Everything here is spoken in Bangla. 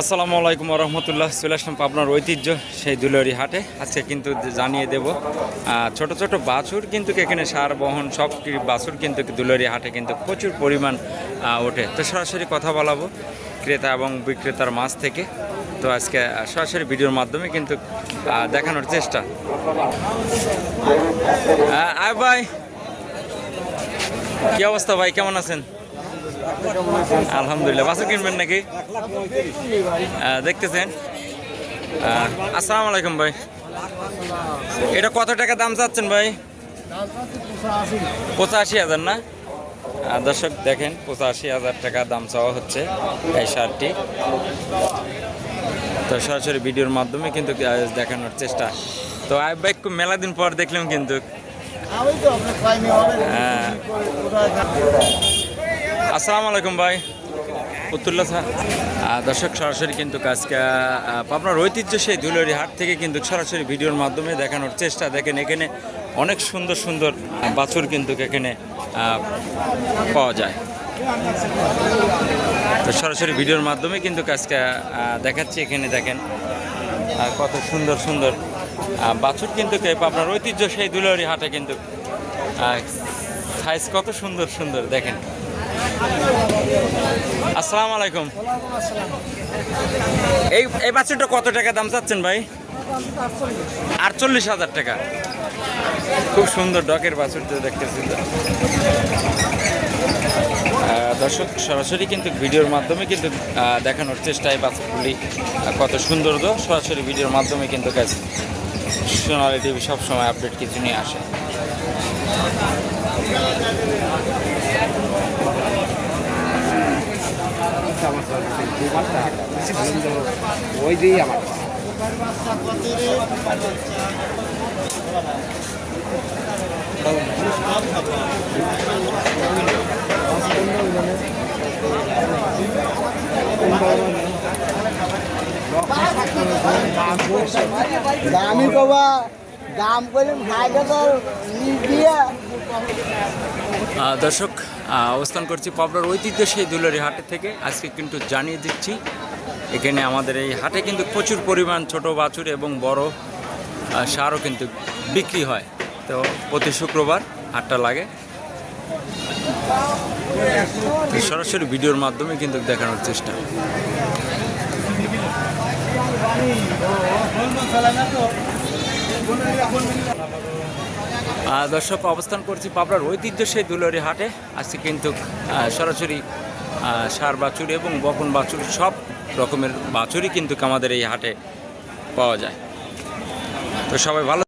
আসসালামু আলাইকুম রহমতুল্লাহ। চলে আসলাম আপনার ঐতিহ্য, সেই দুলরি হাটে। আজকে কিন্তু জানিয়ে দেব ছোট ছোট বাছুর কিন্তু এখানে সার, বহন, সব বাছুর কিন্তু দুলরি হাটে কিন্তু প্রচুর পরিমাণ ওঠে। তো সরাসরি কথা বলাবো, ক্রেতা এবং বিক্রেতার মাছ থেকে। তো আজকে সরাসরি ভিডিওর মাধ্যমে কিন্তু দেখানোর চেষ্টা। আয় ভাই। কি অবস্থা ভাই? কেমন আছেন? আলহামদুলিল্লাহ। বাছুর কিনবেন নাকি? দেখতেছেন। আসসালামু আলাইকুম ভাই। এটা কত টাকা দাম চাচ্ছেন ভাই? পঁচাশি হাজার না? দর্শক দেখেন পঁচাশি হাজার টাকা দাম চাওয়া হচ্ছে এই শার্টটি। তো সরাসরি ভিডিওর মাধ্যমে কিন্তু দেখানোর চেষ্টা। তো আই বাইক মেলা দিন পর দেখলাম কিন্তু। হ্যাঁ। আসসালামু আলাইকুম ভাই। স্যার। দর্শক সরাসরি কিন্তু আহ, আপনার ঐতিহ্য সেই ধুলরি হাট থেকে কিন্তু সরাসরি ভিডিওর মাধ্যমে দেখানোর চেষ্টা। দেখেন এখানে অনেক সুন্দর সুন্দর বাছুর কিন্তু এখানে পাওয়া যায়। তো সরাসরি ভিডিওর মাধ্যমে কিন্তু আহ, দেখাচ্ছি। এখানে দেখেন কত সুন্দর সুন্দর বাছুর কিন্তু আপনার ঐতিহ্য সেই দুলরি হাটে কিন্তু সাইজ কত সুন্দর সুন্দর দেখেন। আসসালামু আলাইকুম। এই এই বাছুরটা কত টাকা দাম চাচ্ছেন ভাই? আটচল্লিশ হাজার টাকা। খুব সুন্দর ডকের বাছুরটা দেখতেছি দর্শক, সরাসরি কিন্তু ভিডিওর মাধ্যমে কিন্তু দেখানোর চেষ্টায় বাছুরগুলি কত সুন্দর তো সরাসরি ভিডিওর মাধ্যমে কিন্তু কাজ সোনালি টিভি সবসময় আপডেট কিছু নিয়ে আসে। ওই দিয়েই আমার দামি কবা দাম করলাম খাইটা তো দিয়ে দর্শক অবস্থান করছি পাবনার ঐতিহ্য সেই দুলারি হাটে থেকে। আজকে কিন্তু জানিয়ে দিচ্ছি এখানে আমাদের এই হাটে কিন্তু প্রচুর পরিমাণ ছোট বাছুর এবং বড় সারও কিন্তু বিক্রি হয়। তো প্রতি শুক্রবার হাটটা লাগে। তো সরাসরি ভিডিওর মাধ্যমে কিন্তু দেখানোর চেষ্টা। আহ, দর্শক, অবস্থান করছি পাবনার সেই দুলারি হাটে। আজকে কিন্তু সরাসরি সার বাছুর এবং বকন বাছুর, সব রকমের বাছুরি কিন্তু আমাদের এই হাটে পাওয়া যায়। তো সবাই ভালো